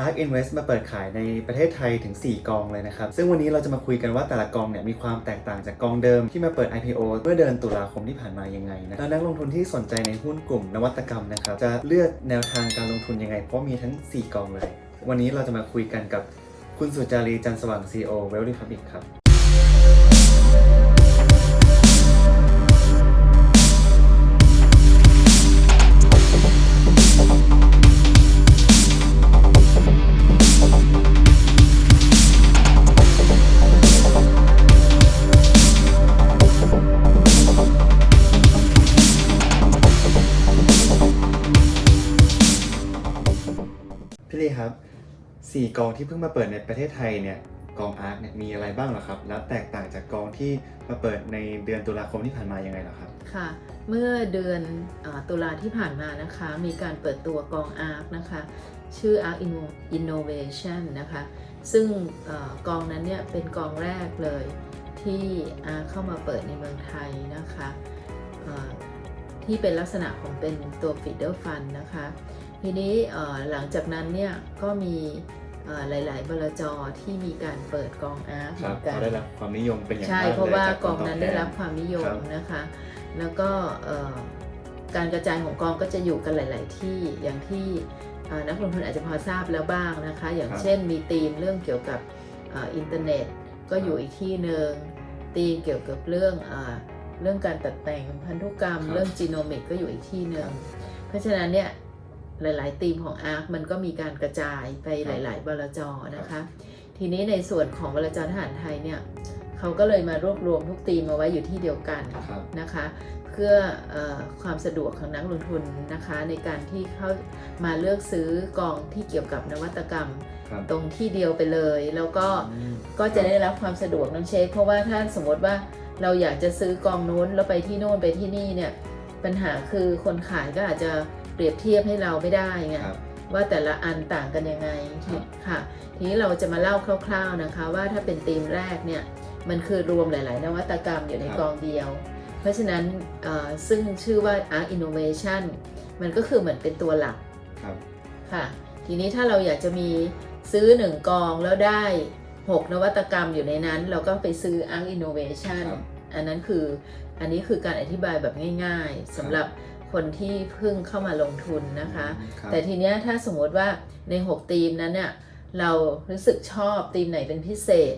ARK Invest มาเปิดขายในประเทศไทยถึง 4 กองเลยนะครับ ซึ่งวันนี้เราจะมาคุยกันว่าแต่ละกองเนี่ยมีความแตกต่างจากกองเดิมที่มาเปิด IPO เมื่อเดือนตุลาคมที่ผ่านมายังไงนะแล้วนักลงทุนที่สนใจในหุ้นกลุ่มนวัตกรรมนะครับ จะเลือกแนวทางการลงทุนยังไง เพราะมีทั้ง 4 กองเลย วันนี้เราจะมาคุยกันกับคุณสุจารีจันสว่าง CEO Well Republic ครับ 4กองที่เพิ่งมาเปิดในประเทศไทยเนี่ยกองอาร์คเนี่ยมีอะไรบ้างเหรอครับ แล้วแตกต่างจากกองที่มาเปิดในเดือนตุลาคมที่ผ่านมายังไงเหรอครับค่ะ เมื่อเดือนอตุลาที่ผ่านมานะคะ มีการเปิดตัวกอง ARK นะคะ ชื่อ ARK Inno- Innovation นะคะ ซึ่งอกองนั้นเนี่ยเป็นกองแรกเลยที่ ARK เข้ามาเปิดในเมืองไทยนะคะที่เป็นลักษณะของเป็นตัว feeder fund นะคะ ทีนี้หลังจากนั้นเนี่ยก็มี หลาย ๆ บลจที่มีการเปิดกอง ARK คเหรัมืบอนกันเขาได้รับความนิยมเป็นอย่างใช่มากเพราะเลยว่าจากกองนั้นได้รับผลตอแทความนิยมครับนะคะ แล้วก็เอ่อการกระจายของกองก็จะอยู่กันหลาย ๆ ที่อย่างที่เอ่อนักลงทุนอาจจะพอทราบแล้วบ้างนะคะ อย่างครับเช่นมีธีมเรื่องเกี่ยวกับเอ่ออินเทอร์เน็ตก็อยู่อีกที่หนึ่งธีมเกี่ยวกับเรื่องเอ่อเรื่องการตัดแต่งพันธุกรรมครับเรื่องจีโนมิกก็อยู่อีกที่หนึ่คงรับเพราะฉะนั้นเนี่ย หลาย ๆ ธีมของ ARK มันก็มีการกระจายไปคหรับลาย ๆ บลจนะคะ ทีนี้ในส่วนของบลจทหารไทยเนี่ยเขาก็เลยมารวบรวมทุกธีมมาไว้อยู่ที่เดียวกันครับนะคะ เพื่อเออความสะดวกของนักลงทุนนะคะ ในการที่เข้ามาเลือกซื้อกองที่เกี่ยวกับนวัตกรรมครับตรงที่เดียวไปเลย แล้วก็อืมก็จะได้รับความสะดวกน้องเช็คเพราะว่าถ้าสมมติว่าเราอยากจะซื้อกองนู้นแล้วไปที่โน่นไปที่นี่เนี่ยปัญหาคือคนขายก็อาจจะ เปรียบเทียบให้เราไม่ได้ไงครับ ว่าแต่ละอันต่างกันยังไงครับค่ะ ทีนี้เราจะมาเล่าคร่าว ๆนะคะ ว่าถ้าเป็นธีมแรกเนี่ยมันคือรวมหลาย ๆ นวัตกรรมอยู่ในครับกองเดียว เพราะฉะนั้นเอ่อซึ่งชื่อว่า Arc Innovation มันก็คือเหมือนเป็นตัวหลักครับค่ะ ทีนี้ถ้าเราอยากจะมีซื้อ 1 กองแล้วได้ 6 นวัตกรรมอยู่ในนั้น เราก็ไปซื้อ Arc Innovation ครับอันนั้นคืออันนี้คือการอธิบายแบบง่าย ๆสำหรับ คนที่เพิ่งเข้ามาลงทุนนะคะครับแต่ทีเนี้ยถ้าสมมติว่าใน6ธีมนั้นเนี่ยเรารู้สึกชอบธีมไหนเป็นพิเศษ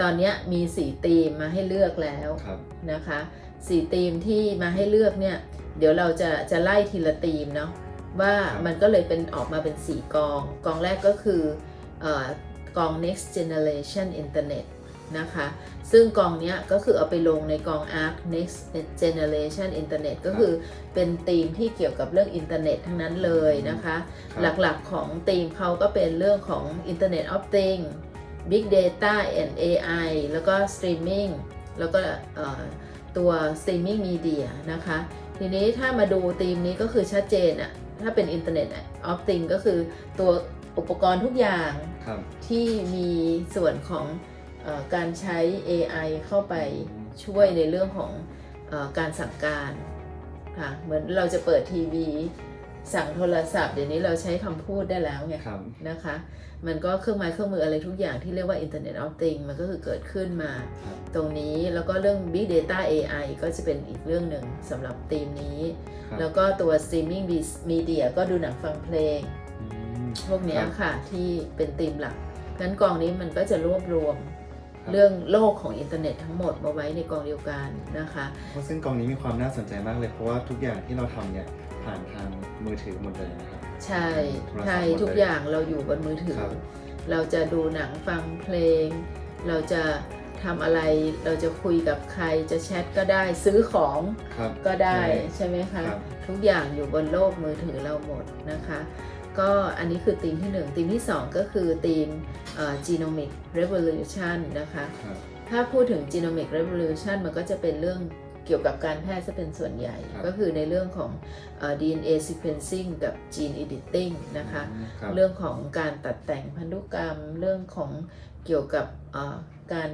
ตอนเนี้ยมี4ธีมมาให้เลือกแล้วครับนะคะ4ธีมที่มาให้เลือกเนี่ยเดี๋ยวเราจะจะไล่ทีละธีมเนาะว่าครับมันก็เลยเป็นออกมาเป็น 4 กอง กองแรกก็คือเออกอง next generation internet นะคะ ซึ่งกองเนี้ยก็คือเอาไปลงในกอง ARC next generation internet ก็คือเป็นธีมที่เกี่ยวกับเรื่องอินเทอร์เน็ตทั้งนั้นเลยนะคะครับหลักๆของธีมเขาก็เป็นเรื่องของ Internet of Things Big Data and AI แล้วก็ Streaming แล้วก็เอ่อตัว Streaming Media นะคะ ทีนี้ถ้ามาดูธีมนี้ก็คือชัดเจนอะถ้าเป็น Internet of Things ก็คือตัวอุปกรณ์ทุกอย่างครับที่มีส่วนของเออ การใช้ AI เข้าไปช่วยในเรื่องของเออการสั่งการค่ะเหมือนเราจะเปิดทีวีสั่งโทรศัพท์เดี๋ยวนี้เราใช้คำพูดได้แล้วไงครับนะคะ มันก็เครื่องไม้เครื่องมืออะไรทุกอย่างที่เรียกว่า Internet of Things มันก็คือเกิดขึ้นมาครับตรงนี้แล้วก็เรื่อง Big Data AI ก็จะเป็นอีกเรื่องหนึ่งสำหรับธีมนี้ครับแล้วก็ตัว Streaming Media ก็ดูหนังฟังเพลงอืมพวกเนี้ยครับค่ะที่เป็นธีมหลักงั้นกองนี้มันก็จะรวบรวมครับ เรื่องโลกของอินเทอร์เน็ตทั้งหมดมาไว้ในกองเดียวกันนะคะ เพราะซึ่งกองนี้มีความน่าสนใจมากเลยเพราะว่าทุกอย่างที่เราทำเนี่ยผ่านทางมือถือหมดเลยนะครับ ใช่โทรศัพท์ใช่หมดเลยทุกอย่างเราอยู่บนมือถือครับเราจะดูหนังฟังเพลง เราจะทำอะไรเราจะคุยกับใครจะแชทก็ได้ซื้อของครับก็ได้ใช่ใช่ไหมคะครับทุกอย่างอยู่บนโลกมือถือเราหมดนะคะ ก็อันนี้คือธีมที่ 1ธีมที่ 2 ก็คือธีมเอ่อ genomic revolution นะคะครับถ้าพูดถึง genomic revolution มันก็จะเป็นเรื่องเกี่ยวกับการแพทย์ซะเป็นส่วนใหญ่ครับก็คือในเรื่องของเอ่อ DNA sequencing กับ gene editing นะคะอืมครับเรื่องของการตัดแต่งพันธุกรรม เรื่องของเกี่ยวกับเอ่อการ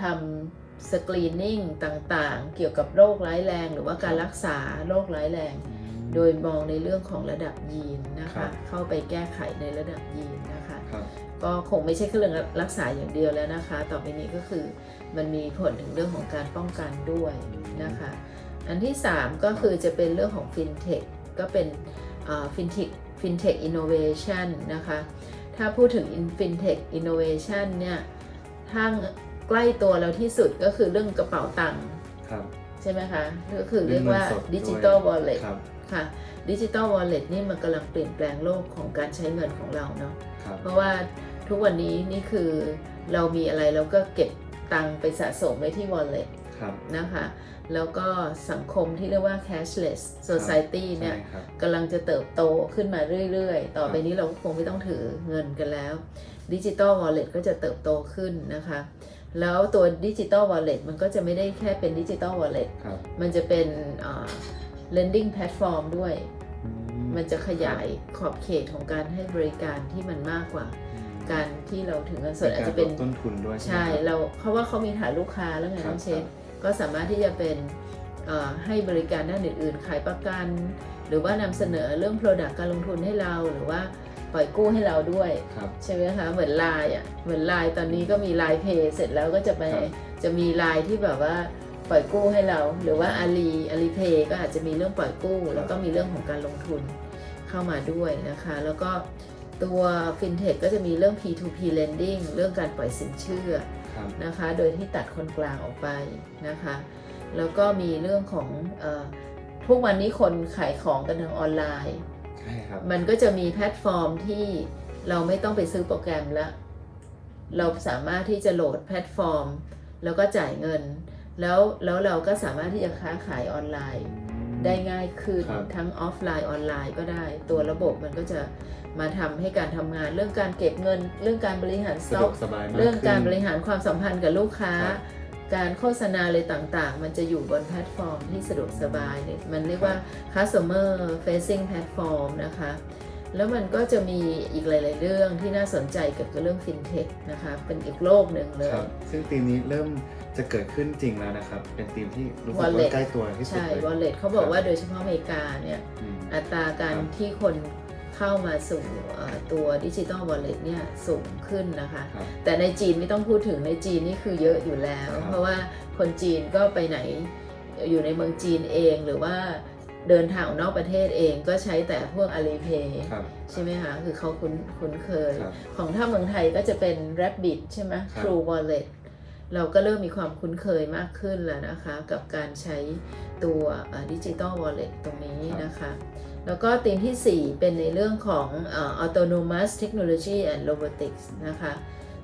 ทำสกรีนนิ่งต่างๆ เกี่ยวกับโรคร้ายแรง หรือว่าการรักษาโรคร้ายแรงอืม โดยมองในเรื่องของระดับยีนนะครัคะบเข้าไปแก้ไขในระดับยีนนะคะก็คงไม่ใช่แค่เรื่องรักษาอย่างเดียวแล้วนะคะ ต่อไปนี้ก็คือมันมีผลถึงเรื่องของการป้องกันด้วยนะคะ อันที่ 3 ก็คือจะเป็นเรื่องของ FinTech ก็เป็นอ่า FinTech FinTech Innovation นะคะ ถ้าพูดถึง FinTech Innovation เนี่ยถ้าใกล้ตัวเราที่สุดก็คือเรื่องกระเป๋าตังค์ครับใช่ไหมคะ ก็คือเรียกว่าเรื่องเงินสดด้วยดิจิ t a ลวอลเล็ต ครับค่ะดิจิ t a ลวอลเล็ตนี่มันกำลังเปลี่ยนแปลงโลกของการใช้เงินของเราเนาะครับเพราะว่าทุกวันนี้นี่คือเรามีอะไรเราก็เก็บตังค์ไปสะสมไว้ที่ wallet ครับนะคะแล้วก็สังคมที่เรียกว่า cashless society เนี่ยใช่ครับกำลังจะเติบโตขึ้นมาเรื่อยๆ ต่อไปนี้เราก็คงไม่ต้องถือเงินกันแล้วดิจิ t a ลวอลเล็ตก็จะเติบโตขึ้นนะคะ แล้วตัวดิจิ t a ลวอลเล็ตมันก็จะไม่ได้แค่เป็นดิจิ t a ลวอลเล็ตครับมันจะเป็นอ่า lending platform ด้วยอืมันจะขยายขอบเขตของการให้บริการที่มันมากกว่าอืมการที่เราถึงเงินสดเป็นอาจการจะเป็นลดต้นทุนด้วยใช่ไหมครับเราเพราะว่าเขามีฐานลูกค้าแล้วไงครับน้องเชครัฟบก็สามารถที่จะเป็นเอ่อให้บริการด้านอื่นๆ ขายประกัน หรือว่านำเสนอเรื่อง Product การลงทุนให้เราหรือว่าปล่อยกู้ให้เราด้วยครับใช่ไหมคะ เหมือนไลน์อะเหมือนไลน์ตอนนี้ก็มีไลน์เพย์เสร็จแล้วก็จะไปครับจะมีไลน์ที่แบบว่า ปล่อยกู้ให้เรา หรือว่าอาลีอาลีเพย์ก็อาจจะมีเรื่องปล่อยกู้ แล้วก็มีเรื่องของการลงทุนเข้ามาด้วยนะคะ แล้วก็ตัว FinTech ก็จะมีเรื่อง P2P lending เรื่องการปล่อยสินเชื่อครับนะคะ โดยที่ตัดคนกลางออกไปนะคะ แล้วก็มีเรื่องของเออทุกวันนี้คนขายของกันทางออนไลน์ใช่ครับมันก็จะมีแพลตฟอร์มที่เราไม่ต้องไปซื้อโปรแกรมแล้วเราสามารถที่จะโหลดแพลตฟอร์ม แล้วก็จ่ายเงิน แล้วแล้วเราก็สามารถที่จะค้าขายออนไลน์ได้ง่ายขึ้นครับทั้งออฟไลน์ออนไลน์ก็ได้ ตัวระบบมันก็จะมาทำให้การทำงานเรื่องการเก็บเงิน เรื่องการบริหารสสะดต็อวกกสบายมากเรื่องการขึ้นบริหารความสัมพันธ์กับลูกค้าครับการโฆษณาอะไรต่างๆ มันจะอยู่บนแพลตฟอร์มที่สะดวกสบายเนี่ยมันเรียกว่า customer facing platform นะคะ แล้วมันก็จะมีอีกหลาย ๆ เรื่องที่น่าสนใจเกี่ยวกับเรื่อง fintech นะคะเป็นอีกโลกหนึ่งเลยครับซึ่งทีมนี้เริ่มจะเกิดขึ้นจริงแล้วนะครับ เป็นทีมที่รู้สึก Wallet ว่าใกล้ตัวที่สุดใช่เลย wallet เขาบอกว่าโดยเฉพาะอเมริกาเนี่ยอืมอัตราการครับที่คนเข้ามาสู่เอ่อตัวดิจิ t a ล wallet เนี่ยสูงขึ้นนะคะครับแต่ในจีนไม่ต้องพูดถึงในจีนนี่คือเยอะอยู่แล้วครับเพราะว่าคนจีนก็ไปไหนอยู่ในเมืองจีนเองหรือว่า เดินทางออกนอกประเทศเองก็ใช้แต่พวก Alipay ครับใช่ไหมคะคือเขาคุ้นคุ้นเคยครับของถ้าเมืองไทยก็จะเป็น Rabbit ใช่ไหมครับ True Wallet เราก็เริ่มมีความคุ้นเคยมากขึ้นแล้วนะคะ กับการใช้ตัวดิจิ t a ล Wallet ตรงนี้นะคะ แล้วก็ธีมที่ 4 เป็นในเรื่องของเอ่อ autonomous technology and robotics นะคะ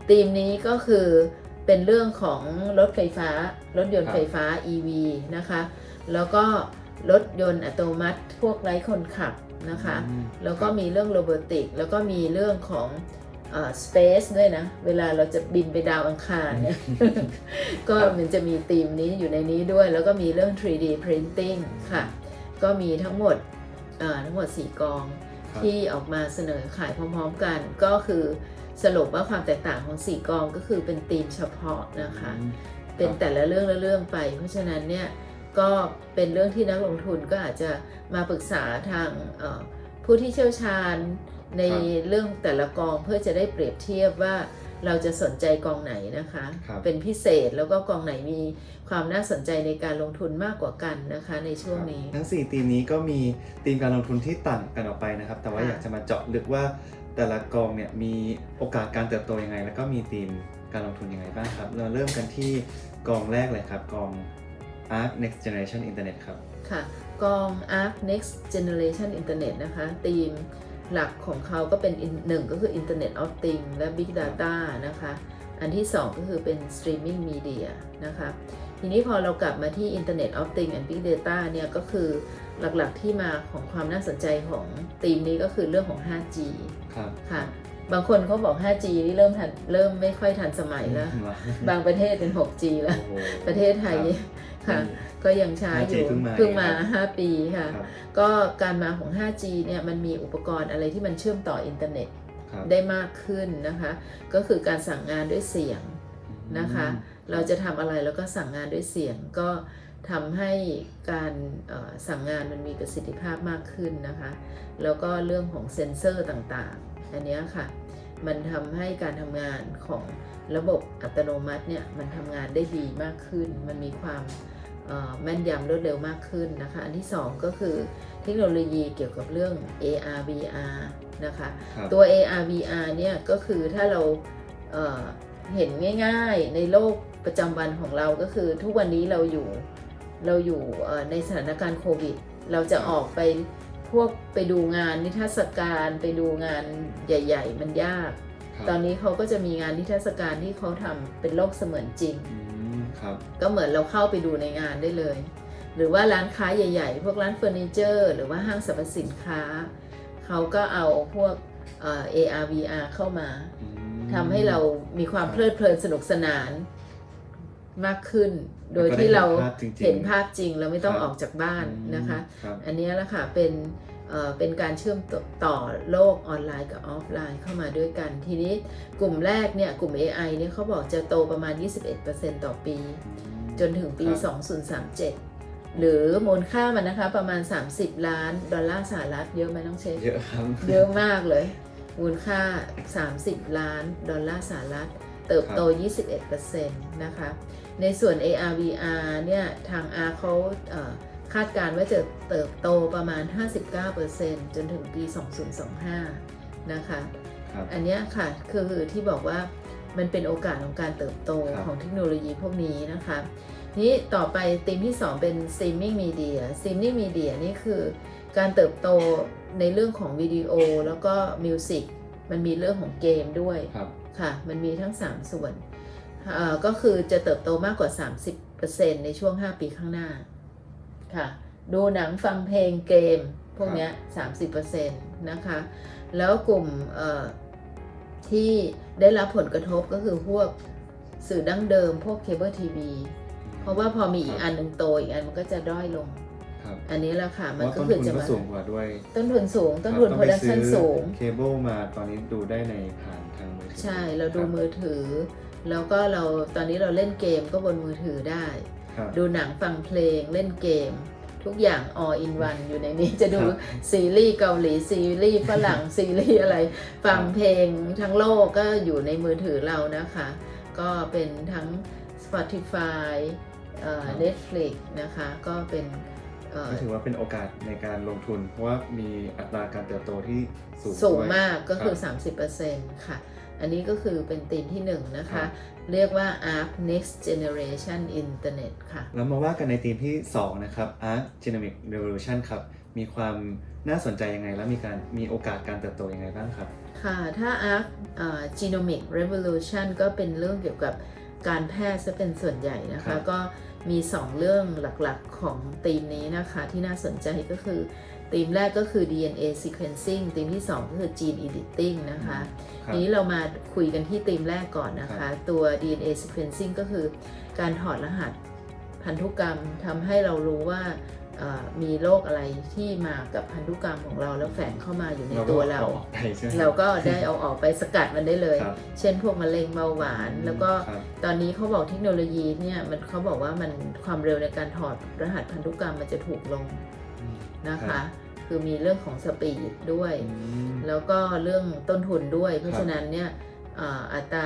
ธีมนี้ก็คือเป็นเรื่องของรถไฟฟ้า รถยนต์ครับไฟฟ้า EV นะคะ แล้วก็ รถยนต์อัตโนมัติ พวกไร้คนขับนะคะอืมแล้วก็ครับมีเรื่องโรบอติก แล้วก็มีเรื่องของเอ่อ space ด้วยนะ เวลาเราจะบินไปดาวอังคารเนี่ยก็มันจะมีธีมนี้อยู่ในนี้ด้วย แล้วก็มีเรื่อง 3D printing ค่ะ ก็มีทั้งหมดเอ่อทั้งหมด 4 กองครับที่ออกมาเสนอขายพร้อมๆกัน ก็คือสรุปว่าความแตกต่างของ 4 กองก็คือเป็นธีมเฉพาะนะคะอืมเป็นครับแต่ละเรื่องละเรื่องไป เพราะฉะนั้นเนี่ย ก็เป็นเรื่องที่นักลงทุนก็อาจจะมาปรึกษาทางเอ่อผู้ที่เชี่ยวชาญในครับเรื่องแต่ละกองเพื่อจะได้เปรียบเทียบว่าเราจะสนใจกองไหนนะคะครับเป็นพิเศษแล้วก็กองไหนมีความน่าสนใจในการลงทุนมากกว่ากันนะคะในช่วงนี้ ทั้ง 4 ทีมนี้ก็มีทีมการลงทุนที่ต่างกันออกไปนะครับ แต่ว่าค่ะอยากจะมาเจาะลึกว่าแต่ละกองเนี่ยมีโอกาสการเติบโตยังไง แล้วก็มีทีมการลงทุนยังไงบ้างครับ เราเริ่มกันที่กองแรกเลยครับกอง Arc Next Generation Internet ครับ ค่ะ กอง Arc Next Generation Internet นะคะธีมหลักของเขาก็เป็นหนึ่งก็คือ Internet of Things และ Big Data นะคะ อันที่2ก็คือเป็น Streaming Media นะคะ ทีนี้พอเรากลับมาที่ Internet of Things and Big Data เนี่ยก็คือหลักๆที่มาของความน่าสนใจของธีมนี้ก็คือเรื่องของ 5G ครับค่ะบางคนเขาบอก 5G นี่เริ่มทันเริ่มไม่ค่อยทันสมัยแล้ว บางประเทศเป็น 6G แล้วโอ้โหประเทศไทย ค่ะ ก็ยังช้าอยู่ 5G เพิ่งมาเพิ่งมาเองครับ5ปีค่ะครับก็การมาของ 5G เนี่ยมันมีอุปกรณ์อะไรที่มันเชื่อมต่ออินเทอร์เน็ตครับได้มากขึ้นนะคะ ก็คือการสั่งงานด้วยเสียงนะคะ เราจะทำอะไรแล้วก็สั่งงานด้วยเสียงก็ทำให้การเอ่อสั่งงานมันมีประสิทธิภาพมากขึ้นนะคะ แล้วก็เรื่องของเซ็นเซอร์ต่างๆ อันเนี้ยค่ะ มันทำให้การทำงานของระบบอัตโนมัติเนี่ย มันทำงานได้ดีมากขึ้น มันมีความเอ่อ แม่นยำรวดเร็วมากขึ้นนะคะ อันที่ 2 ก็คือเทคโนโลยีเกี่ยวกับเรื่อง AR VR นะคะครับตัว AR VR เนี่ยก็คือถ้าเราเอ่อเห็นง่ายๆในโลกประจำวันของเราก็คือทุกวันนี้เราอยู่เราอยู่เอ่อในสถานการณ์โควิด เราจะออกไปพวกไปดูงานนิทรรศการไปดูงานใหญ่ ๆ มันยากครับตอนนี้เขาก็จะมีงานนิทรรศการที่เขาทำเป็นโลกเสมือนจริงอืม ครับ ก็เหมือนเราเข้าไปดูในงานได้เลย หรือว่าร้านค้าใหญ่ ๆ พวกร้านเฟอร์นิเจอร์หรือว่าห้างสรรพสินค้า เขาก็เอาพวกเอ่อ AR VR เข้ามาอืมทำให้เรามีความครับเพลิดเพลินสนุกสนานมากขึ้น โดยที่เราแล้วก็ได้เห็เห็นนภาภาพพจจริริงงเราไม่ต้องครับออกจากบ้านนะคะครับอันนี้แหละค่ะเป็น เอ่อเป็นการเชื่อมต่อต่อโลกออนไลน์กับออฟไลน์เข้ามาด้วยกัน ทีนี้กลุ่มแรกเนี่ยกลุ่ม AI เนี่ยเขาบอกจะโตประมาณ 21%ต่อปี จนถึงปีครับ2037 หรือมูลค่ามันนะคะประมาณ 30 ล้านดอลลาร์สหรัฐเยอะไหมน้องเชฟเยอะครับเยอะมากเลย มูลค่า 30 ล้านดอลลาร์สหรัฐเติบโต 21%นะคะ ในส่วน AR VR เนี่ย ทาง R เขาเอ่อ คาดการณ์ว่าจะเติบโตประมาณ 59%จนถึงปี 2025 นะคะครับอันเนี้ยค่ะคือที่บอกว่ามันเป็นโอกาสของการเติบโตครับของเทคโนโลยีพวกนี้นะคะ นี้ต่อไปธีมที่ 2 เป็น streaming media streaming media นี่คือการเติบโตในเรื่องของวิดีโอแล้วก็มิวสิกมันมีเรื่องของเกมด้วยครับค่ะ มันมีทั้ง 3 ส่วนเอ่อก็คือจะเติบโตมากกว่า 30%ในช่วง 5 ปีข้างหน้า ค่ะ ดูหนังฟังเพลงเกม พวกเนี้ย30%นะคะ แล้วกลุ่มเอ่อที่ได้รับผลกระทบก็คือพวกสื่อดั้งเดิม พวกเคเบิลทีวีเพราะว่าพอมีอีกอันหนึ่งโตอีกอันมันก็จะด้อยลงครับอันนี้แหละค่ะเพมันราะก็ต้นคือทุนจะก็มาสูงกว่าด้วย ต้นทุนสูง ต้นทุนครับโปรดักชันต้องไปสูง เคเบิลมาตอนนี้ดูได้ในผ่านทางมือถือ ใช่ เราดูคบมือถือ แล้วก็เราตอนนี้เราเล่นเกมก็บนมือถือได้ ครับ ดูหนังฟังเพลงเล่นเกม ทุกอย่าง all in one อยู่ในนี้จะดูครับซีรีส์เกาหลีซีรีส์ฝรั่ง ซีรีส์อะไร ฟังเพลงทั้งโลกก็อยู่ในมือถือเรานะคะ ก็เป็นทั้ง Spotify เอ่อ ครับ Netflix นะคะ ก็เป็นเอ่อ ก็ถือว่าเป็นโอกาสในการลงทุน เพราะว่ามีอัตราการเติบโตที่สูงสูงด้วย มากก็คือรับ30%ค่ะ อันนี้ก็คือเป็นธีมที่1นะครัคะบเรียกว่า Arc Next Generation Internet ค่ะแล้วมาว่ากันในธีมที่ 2 นะครับ Art Genomic Revolution ครับ มีความน่าสนใจยังไง และมีการมีโอกาสการเติบโตยังไงบ้างครับ ค่ะ ถ้า Arc เอ่อ Genomic Revolution ก็เป็นเรื่องเกี่ยวกับการแพทย์ซะเป็นส่วนใหญ่นะครัคะบก็ มี 2 เรื่องหลักๆของธีมนี้นะคะที่น่าสนใจก็คือธีมแรกก็คือ DNA sequencing ธีมที่ 2 ก็คือ gene editing นะคะครับทีนี้เรามาคุยกันที่ธีมแรกก่อนนะครัคะบตัว DNA sequencing ก็คือการถอดรหัสพันธุกรรมทำให้เรารู้ว่าเอ่อ มีโรคอะไรที่มากับพันธุกรรมของเราแล้วแฝงเข้ามาอยู่ในตัวเราก็ออกไปใช่ไหมเราก็ได้เอาออกไปสกัดมันได้เลยครับเช่นพวกมะเร็งเบาหวาน แล้วก็ครับตอนนี้เขาบอกเทคโนโลยีเนี่ยมันเขาบอกว่ามันความเร็วในการถอดรหัสพันธุกรรมมันจะถูกลงอืมนะคะรับคือมีเรื่องของสปีดด้วยอืมแล้วก็เรื่องต้นทุนด้วย เพราะครับฉะนั้นเนี่ยอ่าอัตรา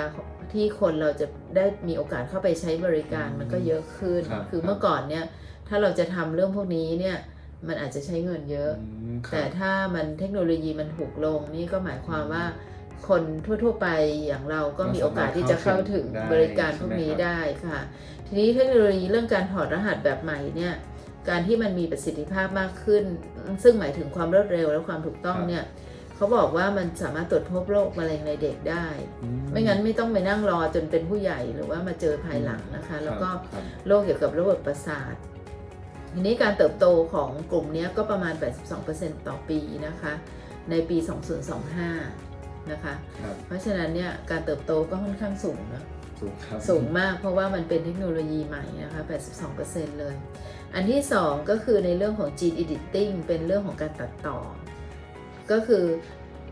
ที่คนเราจะได้มีโอกาสเข้าไปใช้บริการอืมมันก็เยอะขึ้นครับคือครับเมื่อก่อนเนี่ย ถ้าเราจะทำเรื่องพวกนี้เนี่ยมันอาจจะใช้เงินเยอะอืมครับแต่ถ้ามันเทคโนโลยีมันถูกลงนี่ก็หมายความว่าคนทั่ว ๆ ไปอย่างเราก็มีโอกาสที่จะเข้าถึงบริการพวกนี้ได้ค่ะ ทีนี้เทคโนโลยีเรื่องการถอดรหัสแบบใหม่เนี่ยการที่มันมีประสิทธิภาพมากขึ้น ซึ่งหมายถึงความรวดเร็วและความถูกต้องเนี่ยเขาบอกว่ามันสามารถตรวจพบโรคมะเร็งในเด็กได้อืไม่งั้นไม่ต้องไปนั่งรอจนเป็นผู้ใหญ่หรือว่ามาเจอภายหลังนะคะ แล้วก็ครับโรคเกี่ยวกับระบบประสาท ทีนี้การเติบโตของกลุ่มเนี้ยก็ประมาณ 82%ต่อปีนะคะ ในปี 2025 นะคะครับเพราะฉะนั้นเนี่ยการเติบโตก็ค่อนข้างสูงนะสูงครับสูงมากเพราะว่ามันเป็นเทคโนโลยีใหม่นะคะ 82%เลย อันที่ 2 ก็คือในเรื่องของ gene editing เป็นเรื่องของการตัดต่อ ก็คือ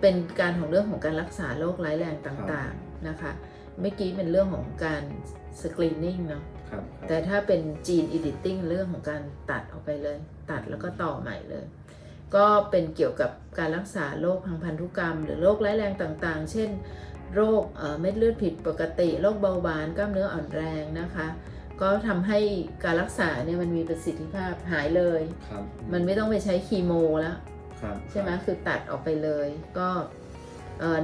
เป็นการของเรื่องของการรักษาโรคร้ายแรงต่างๆนะคะ เมื่อกี้เป็นเรื่องของการ screening เนาะ ครับแต่ถ้าเป็น gene editing เรื่องของการตัดออกไปเลย ตัดแล้วก็ต่อใหม่เลย ก็เป็นเกี่ยวกับการรักษาโรคทางพันธุกรรม หรือโรคร้ายแรงต่างๆ เช่น โรคเอ่อเม็ดเลือดผิดปกติโรคเบาหวานกล้ามเนื้ออ่อนแรงนะคะ ก็ทำให้การรักษาเนี่ยมันมีประสิทธิภาพหายเลยครับมันไม่ต้องไปใช้คีโมแล้วครับใช่ไหมคือตัดออกไปเลยก็เอ่อ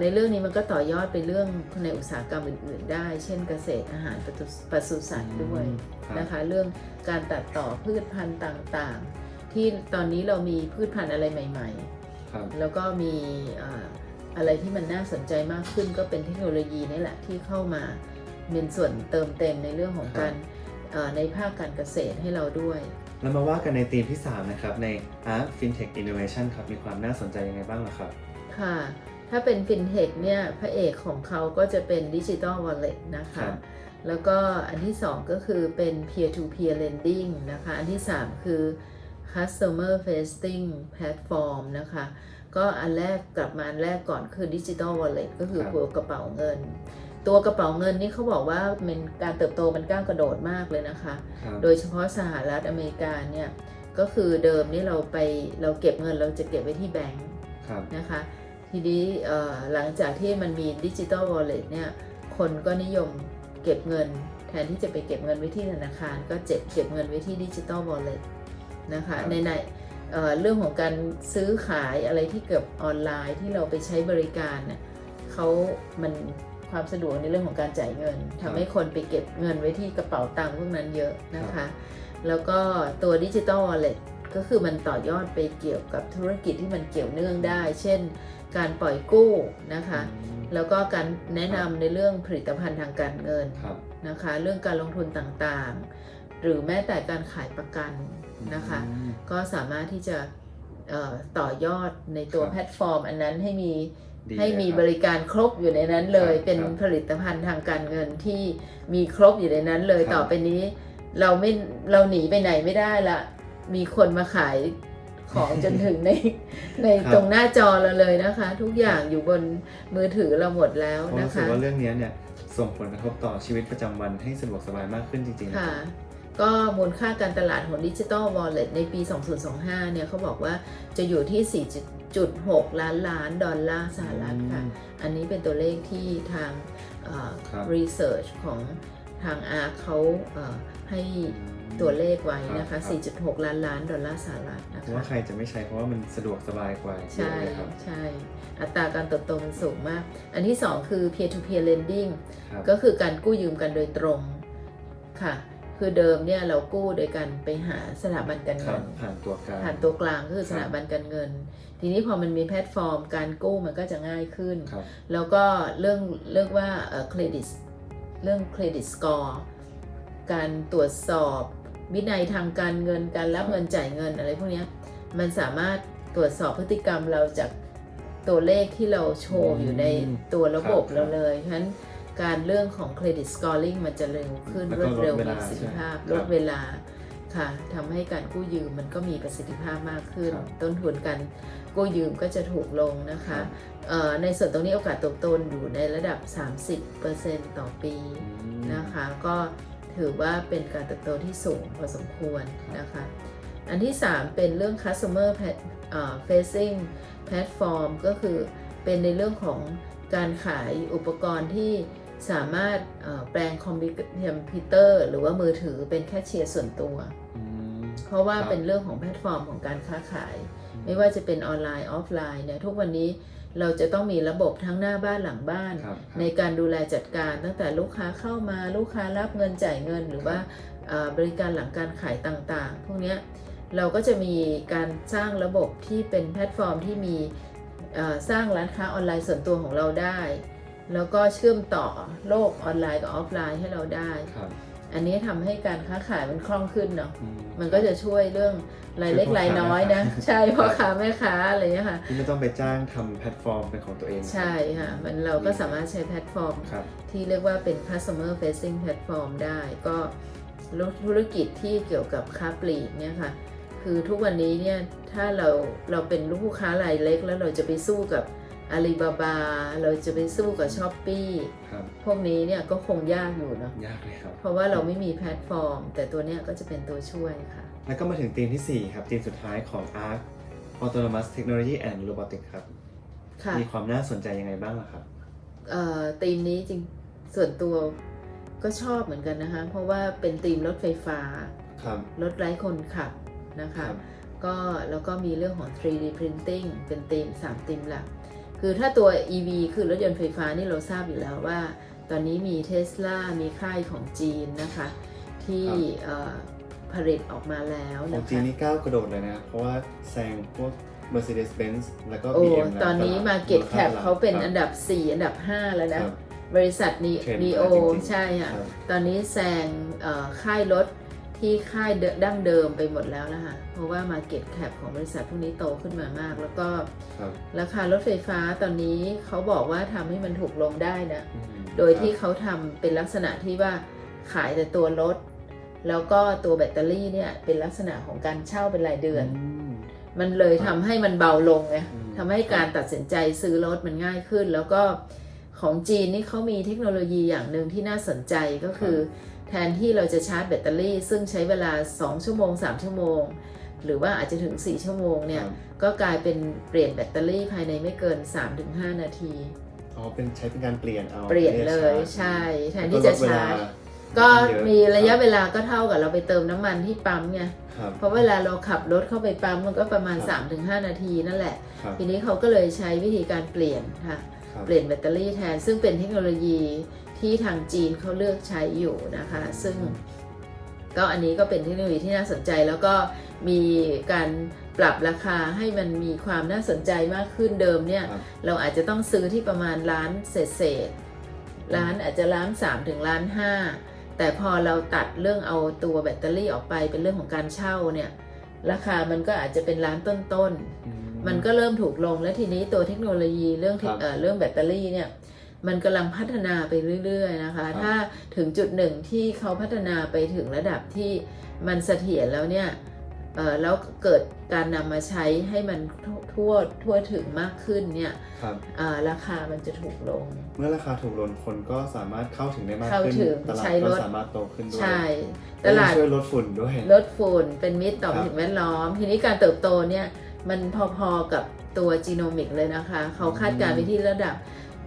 ในเรื่องนี้มันก็ต่อยอดไปเรื่องในอุตสาหกรรมอื่น ๆ ได้ เช่นเกษตรอาหารปศุปศุสัตว์ด้วยครับนะคะ เรื่องการตัดต่อพืชพันธุ์ต่างๆ ที่ตอนนี้เรามีพืชพันธุ์อะไรใหม่ครับๆแล้วก็มีเอ่ออะไรที่มันน่าสนใจมากขึ้นก็เป็นเทคโนโลยีนี่แหละที่เข้ามาเป็นส่วนเติมเต็มในเรื่องของการเอ่อในภาคการเกษตรให้เราด้วยแล้วมาว่ากันในธีมที่ 3 นะครับ ใน Art FinTech Innovation ครับ มีความน่าสนใจยังไงบ้างล่ะครับ ค่ะ ถ้าเป็นฟินเทคเนี่ยพระเอกของเขาก็จะเป็นดิจิ t a ลวอลเล็ตนะครัคะบแล้วก็อันที่ 2 ก็คือเป็น peer to peer lending นะคะ อันที่ 3 คือ customer facing platform นะคะ ก็อันแรกกลับมาอันแรกก่อนคือดิจิ t a ลวอลเล็ตก็คือครับตัวกระเป๋าเงิน ตัวกระเป๋าเงินนี่เขาบอกว่าเป็นการเติบโตมันก้าวกระโดดมากเลยนะคะครับโดยเฉพาะสหรัฐอเมริกาเนี่ยก็คือเดิมนี่เราไปเราเก็บเงินเราจะเก็บไว้ที่แบงก์ครับนะคะ ทีนี้เอ่อหลังจากที่มันมีดิจิ t a ลวอลเล็ตเนี่ยคนก็นิยมเก็บเงิน แทนที่จะไปเก็บเงินไว้ที่ธนาคาร ก็เจ็บเก็บเงินไว้ที่ดิจิ t a ลวอลเล็ตนะคะครับในในเอ่อเรื่องของการซื้อขายอะไรที่เกี่ยวกับออนไลน์ที่เราไปใช้บริการเนี่ยเขามันความสะดวกในเรื่องของการจ่ายเงินทำให้คนไปเก็บเงินไว้ที่กระเป๋าตังค์พวกนั้นเยอะนะคะ แล้วก็ตัวดิจิ t a ลวอลเล็ตก็คือมันต่อยอดไปเกี่ยวกับธุรกิจที่มันเกี่ยวเนื่องได้ เช่น การปล่อยกู้นะคะอืมแล้วก็การแนะนำในเรื่องผลิตภัณฑ์ทางการเงินครับนะคะ เรื่องการลงทุนต่างๆ หรือแม้แต่การขายประกันนะคะอืมก็สามารถที่จะเอ่อต่อยอดในตัวครับแพลตฟอร์ม อันนั้นให้มีดีให้มีเลยครับบริการครบอยู่ในนั้นเลยครับเป็นครับผลิตภัณฑ์ทางการเงินที่มีครบอยู่ในนั้นเลยครับต่อไปนี้ เราไม่เราหนีไปไหนไม่ได้ละมีคนมาขาย ของจนถึงในในครับตรงหน้าจอเราเลยนะคะ ทุกอย่างอยู่บนมือถือเราหมดแล้วเพราะนะรู้สึกคะว่าเรื่องนี้เนี่ยส่งผลกระทบต่อชีวิตประจำวันให้สะดวกสบายมากขึ้นจริงๆนะค่ะครับก็มูลค่าการตลาดของดิจิ t a ลวอลเล็ตในปี 2025 เนี่ยเขาบอกว่าจะอยู่ที่ 4.6 ล้านล้านดอลลาร์สหรัฐค่ะอืมอันนี้เป็นตัวเลขที่ทางครับรีเสิร์ชของทางอาร์เขาเอ่อให้ ตัวเลขไว้นะครัคะบ4.6 ล้านล้านดอลลาร์สหรัฐนะเพราะว่าคะใครจะไม่ใช้เพราะว่ามันสะดวกสบายกว่าเยอะใช่เลยครับใช่อัตราการเติบโตมันสูงมาก อันที่ 2 คือ peer to peer lending ครับก็คือการกู้ยืมกันโดยตรงค่ะ คือเดิมเนี่ยเรากู้โดยการไปหาสถาบันการครัเงิบน ผ่านตัวกลาง ผ่านตัวกลางก็คือครับสถาบันการเงิน ทีนี้พอมันมีแพลตฟอร์ม การกู้มันก็จะง่ายขึ้น ครับ แล้วก็เรื่องเรียกว่าเครดิตเรื่องเครดิตสกอร์การตรวจสอบ วินัยทางการเงินการรับครับเงินจ่ายเงินอะไรพวกเนี้ยมันสามารถตรวจสอบพฤติกรรมเราจากตัวเลขที่เราโชว์อยู่ในตัวระบบครับเราเลยฉะนั้นการเรื่องของเครดิตสกอร์ลิงมันจะเร็วขึ้นแล้วรก็วดเร็วลดเวมีลาประสิทธิภาพใช่ลครัดบเวลาค่ะทำให้การกู้ยืมมันก็มีประสิทธิภาพมากขึ้นครับต้นทุนการกู้ยืมก็จะถูกลงนะครัคะบเอ่อในส่วนตรงนี้โอกาสเติบโตอยู่ในระดับ 30%ต่อปีอืมนะคะ ก็ ถือว่าเป็นการเติบโตที่สูงพอสมควรนะคะ อันที่ 3 เป็นเรื่อง customer facing platform ก็คือเป็นในเรื่องของการขายอุปกรณ์ที่สามารถแปลงคอมพิวเตอร์ หรือว่ามือถือเป็นแค่เชียร์ส่วนตัว เพราะว่าครับ เป็นเรื่องของแพลตฟอร์มของการค้าขาย ไม่ว่าจะเป็นออนไลน์ออฟไลน์เนี่ยทุกวันนี้เราจะต้องมีระบบทั้งหน้าบ้านหลังบ้าน ครับในการดูแลจัดการตั้งแต่ลูกค้าเข้ามาลูกค้ารับเงินจ่ายเงิน หรือว่าเอ่อบริการหลังการขายต่างๆ พวกเนี้ยเราก็จะมีการสร้างระบบที่เป็นแพลตฟอร์มที่มีเอ่อสร้างร้านค้าออนไลน์ส่วนตัวของเราได้ แล้วก็เชื่อมต่อโลกออนไลน์กับออฟไลน์ให้เราได้ ครับ อันนี้ทำให้การค้าขายมันคล่องขึ้นเนาะอืมันก็จะช่วยเรื่องรายเล็กช่วยพ่อรายน้อยนะค้าแม่ค้าใช่พ่อค้าแม่ค้าอะไรเงี้ยค่ะที่ไม่ต้องไปจ้างทำแพลตฟอร์มเป็นของตัวเอง ใช่ค่ะมันเราก็สามารถใช้แพลตฟอร์มครับที่เรียกว่าเป็น customer facing platform ได้ ก็ธุรกิจที่เกี่ยวกับค้าปลีกเนี่ยค่ะ คือทุกวันนี้เนี่ยถ้าเราเราเป็นลูกค้ารายเล็กแล้วเราจะไปสู้กับ อาลีบาบา เราจะไปสู้กับช้อปปี้ครับพวกนี้เนี่ยก็คงยากอยู่เนาะยากเลยครับ เพราะว่าเราไม่มีแพลตฟอร์ม แต่ตัวเนี้ยก็จะเป็นตัวช่วยค่ะ แล้วก็มาถึงธีมทีสี่ 4 ครับธีมสุดท้ายของ ARC Autonomous Technology and Robotics ครับ ค่ะมีความน่าสนใจยังไงบ้างล่ะครับ เอ่อธีมนี้จริงส่วนตัวก็ชอบเหมือนกันนะคะ เพราะว่าเป็นธีมรถไฟฟ้า ครับ รถไร้คนขับนะครัคะบก็แล้วก็มีเรื่องของ 3D printing เป็นธีม3ธีมหลัก คือถ้าตัว EV คือรถยนต์ไฟฟ้านี่เราทราบอยู่แล้วว่า ตอนนี้มี Tesla มีค่ายของจีนนะคะ ที่เอ่อผลิตออกมาแล้วของนะจีนคะนี่ก้าวกระโดดเลยนะ เพราะว่าแซงพวก Mercedes-Benz แล้วก็โอ้ BM แล้วตอนนี้ลด Market มูล Cap ตลดเขาเป็นครับอันดับ 4 อันดับ 5 แล้วคนะรับบริษัทนีเทรนด์นีมาโอจริงๆใช่ค่ะครับตอนนี้แซงเอ่อค่ายรถ ที่ค่ายเดิมดั้งเดิมไปหมดแล้วนะคะ เพราะว่า Market Cap ของบริษัทพวกนี้โตขึ้นมามาก แล้วก็ครับราคารถไฟฟ้าตอนนี้เขาบอกว่าทำให้มันถูกลงได้นะอืมโดยที่ครับเขาทำเป็นลักษณะที่ว่าขายแต่ตัวรถ แล้วก็ตัวแบตเตอรี่เนี่ยเป็นลักษณะของการเช่าเป็นรายเดือนมมันเลยครัทำบให้มันเบาลงไงอืมทำให้การตัดสินใจซื้อรถมันง่ายขึ้น แล้วก็ของจีนนี่เขามีเทคโนโลยีอย่างหนึ่งที่น่าสนใจก็คือ แทนที่เราจะชาร์จแบตเตอรี่ ซึ่งใช้เวลา 2 ชั่วโมง 3 ชั่วโมง หรือว่าอาจจะถึง 4 ชั่วโมงเนี่ยครับก็กลายเป็นเปลี่ยนแบตเตอรี่ภายในไม่เกิน 3-5 นาที อ๋อ เป็นใช้เป็นการเปลี่ยนเอา เปลี่ยนเลยไม่ได้ชาร์จใช่ แทนแล้วที่จะลดเวลชาร์จก็เยอมีระยะคบเวลาก็เท่ากับเราไปเติมน้ำมันที่ปั๊มไงครับเพราะเวลาเราขับรถเข้าไปปั๊มมันก็ประมาณครับ3-5 นาทีนั่นแหละครับทีนี้เขาก็เลยใช้วิธีการเปลี่ยนค่ะครับเปลี่ยนแบตเตอรี่แทน ซึ่งเป็นเทคโนโลยี ที่ทางจีนเขาเลือกใช้อยู่นะคะ ซึ่งก็อันนี้ก็เป็นเทคโนโลยีที่น่าสนใจแล้วก็มีการปรับราคาให้มันมีความน่าสนใจมากขึ้นเดิมเนี่ยครับเราอาจจะต้องซื้อที่ประมาณล้านเศษเศษๆล้านอาจจะล้านสามถึงล้านห้าแต่พอเราตัดเรื่องเอาตัวแบตเตอรี่ออกไปเป็นเรื่องของการเช่าเนี่ยราคามันก็อาจจะเป็นล้านต้นๆอืมันก็เริ่มถูกลงและทีนี้ตัวเทคโนโลยีเรื่องเทคครับเอ่อเรื่องแบตเตอรี่เนี่ย มันกำลังพัฒนาไปเรื่อยๆนะคะครับถ้าถึงจุดหนึ่งที่เขาพัฒนาไปถึงระดับที่มันเสถียรแล้วเนี่ยเอ่อแล้วเกิดการนำมาใช้ให้มันทั่วทั่วถึงมากขึ้นเนี่ยครับเอ่อราคามันจะถูกลง เมื่อราคาถูกลงคนก็สามารถเข้าถึงได้มากเข้าขึ้นถึงตลาดใช้ก็รถสามารถโตขึ้นด้วยใช่ตและลาดช่วยลดฝุ่นด้วยลดฝุ่นเป็นมิตรต่อครับสิ่งแวดล้อม ทีนี้การเติบโตเนี่ยมันพอๆกับตัวจีโนมิกเลยนะคะ เขาคาดการณ์ไปที่ระดับ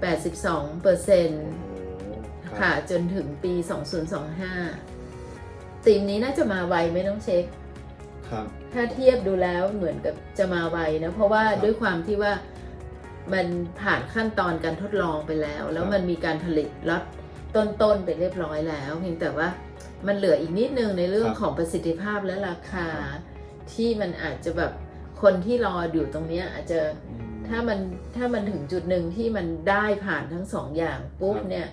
82เปอร์เซ็นต์โอ้โหรับค่ะจนถึงปี 2025ตีมนี้น่าจะมาไวไม่ต้องเช็คครับถ้าเทียบดูแล้วเหมือนกับจะมาไวนะ เพราะว่าครับด้วยความที่ว่ามันผ่านขั้นตอนการทดลองไปแล้ว แล้วครับมันมีการผลิตล็อตต้นๆไปเรียบร้อยแล้ว เพียงแต่ว่ามันเหลืออีกนิดนึงในเรื่องของประสิทธิภาพและราคา ที่มันอาจจะแบบคนที่รออยู่ตรงเนี้ยอาจจะอืม ถ้ามันถ้ามันถึงจุดหนึ่งที่มันได้ผ่านทั้งสองอย่างปุ๊บครับเนี่ย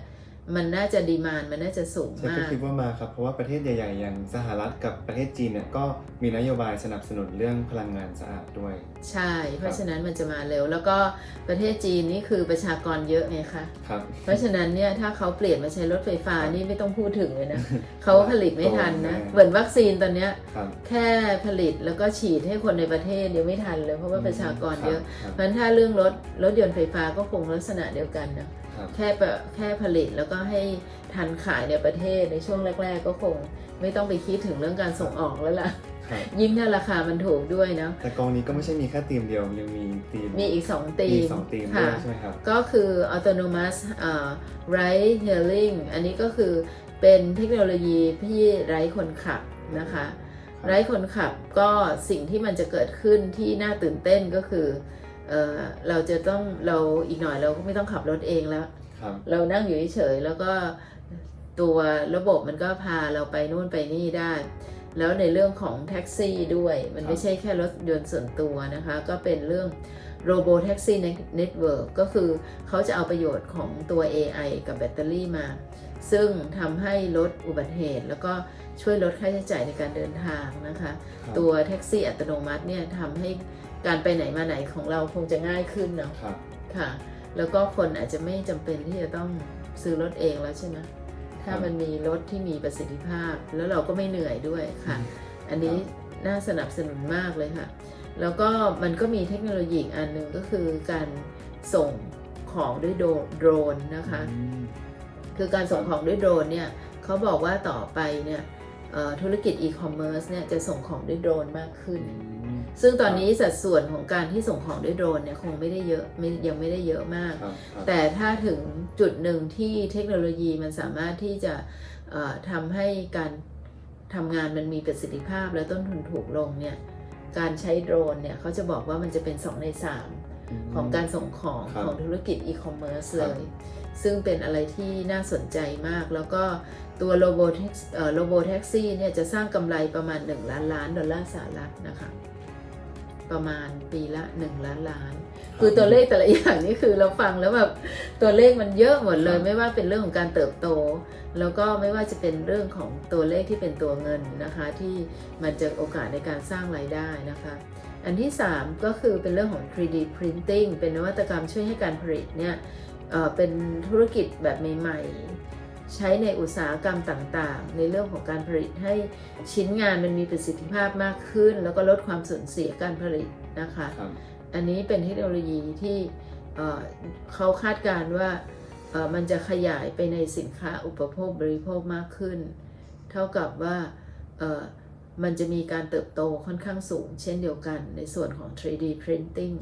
มันน่าจะดีมานมันน่าจะสูงใช่มาก็กคิดว่ามาครับ เพราะว่าประเทศใหญ่ ๆ อย่างสหรัฐกับประเทศจีนเนี่ยก็มีนโยบายสนับสนุนเรื่องพลังงานสะอาดด้วย ใช่ เพราะฉะนั้นมันจะมาเร็ว แล้วก็ประเทศจีนนี่คือประชากรเยอะไงคะครับเพราะฉะนั้นเนี่ยถ้าเขาเปลี่ยนมาใช้รถไฟฟ้าครับนี่ไม่ต้องพูดถึงเลยนะเขาผลิตไม่ทันนะโตแน่เหมือนวัคซีนตอนเนี้ยครับแค่ผลิตแล้วก็ฉีดให้คนในประเทศยังไม่ทันเลยเพราะว่าประชากรเยอะครับเพราะฉะนั้นถ้าเรื่องรถรถยนต์ไฟฟ้าก็คงลักษณะเดียวกันนะ ครับ แค่ปะแค่ผลิตแล้วก็ให้ทันขายในประเทศในช่วงแรก ๆ ก็คงไม่ต้องไปคิดถึงเรื่องการส่งออกแล้วล่ะ ครับ ยิ่งถ้าราคามันถูกด้วยเนาะแต่กองนี้ก็ไม่ใช่มีแค่ธีมเดียวยังมีธีมมีอีก2ตีมีมสองธีมด้ค่ะ วยใช่ไหมครับ ก็คือ autonomous เอ่อ ride hailing อันนี้ก็คือเป็นเทคโนโลยีที่ไร้คนขับนะคะครับไร้คนขับก็สิ่งที่มันจะเกิดขึ้นที่น่าตื่นเต้นก็คือ เออเราจะต้องเราอีกหน่อยเราก็ไม่ต้องขับรถเองแล้วครับเรานั่งอยู่เฉยๆแล้วก็ตัวระบบมันก็พาเราไปนู่นไปนี่ได้ แล้วในเรื่องของแท็กซี่ด้วย มันครับไม่ใช่แค่รถยนต์ส่วนตัวนะคะ ก็เป็นเรื่อง Robo Taxi Network ก็คือเขาจะเอาประโยชน์ของตัว AI กับแบตเตอรี่มา ซึ่งทำให้ลดอุบัติเหตุ แล้วก็ช่วยลดค่าใช้จ่ายในการเดินทางนะคะครับตัวแท็กซี่อัตโนมัติเนี่ยทำให้ การไปไหนมาไหนของเราคงจะง่ายขึ้นเนาะครับค่ะ แล้วก็คนอาจจะไม่จำเป็นที่จะต้องซื้อรถเองแล้วใช่ไหมถ้าครับมันมีรถที่มีประสิทธิภาพ แล้วเราก็ไม่เหนื่อยด้วยค่ะ อันนี้น่าสนับสนุนมากเลยค่ะ แล้วก็มันก็มีเทคโนโลยีอีกอันหนึ่งก็คือการส่งของด้วยโดโดรนนะคะอืมคือการส่งของด้วยโดรนเนี่ยเขาบอกว่าต่อไปเนี่ยเอ่อธุรกิจอีคอมเมิร์ซเนี่ยจะส่งของด้วยโดรนมากขึ้นอืม ซึ่งตอนนี้สัดส่วนของการที่ส่งของด้วยโดรนเนี่ยคงไม่ได้เยอะไม่ยังไม่ได้เยอะมากครับครับแต่ถ้าถึงจุดหนึ่งที่เทคโนโลยีมันสามารถที่จะเอ่อทำให้การทำงานมันมีประสิทธิภาพและต้นทุนถูกลงเนี่ยการใช้โดรนเนี่ยเขาจะบอกว่ามันจะเป็น 2 ใน 3 ของการส่งของครับของธุรกิจอีคอมเมิร์ซคเลรับยซึ่งเป็นอะไรที่น่าสนใจมาก แล้วก็ตัวโรโบแท็กโรโบแท็กซี่เนี่ยจะสร้างกำไรประมาณ 1 ล้านล้านดอลลาร์สหรัฐนะคะ ประมาณปีละ 1 ล้านล้าน คือตัวเลขแต่ละอย่างนี่คือเราฟังแล้วแบบตัวเลขมันเยอะหมดเลยครับไม่ว่าเป็นเรื่องของการเติบโต แล้วก็ไม่ว่าจะเป็นเรื่องของตัวเลขที่เป็นตัวเงินนะคะ ที่มันจะโอกาสในการสร้างรายได้นะคะ อันที่ 3 ก็คือเป็นเรื่องของ 3D printing เป็นนวัตกรรมช่วยให้การผลิตเนี่ยเอ่อเป็นธุรกิจแบบใหม่ๆ ใช้ในอุตสาหกรรมต่างๆ ในเรื่องของการผลิตให้ชิ้นงานมันมีประสิทธิภาพมากขึ้น แล้วก็ลดความสูญเสียการผลิตนะคะครับอันนี้เป็นเทคโนโลยีที่เอ่อเขาคาดการณ์ว่าเอ่อมันจะขยายไปในสินค้าอุปโภคบริโภคมากขึ้น เท่ากับว่าเอ่อมันจะมีการเติบโตค่อนข้างสูง เช่นเดียวกันในส่วนของ 3D printing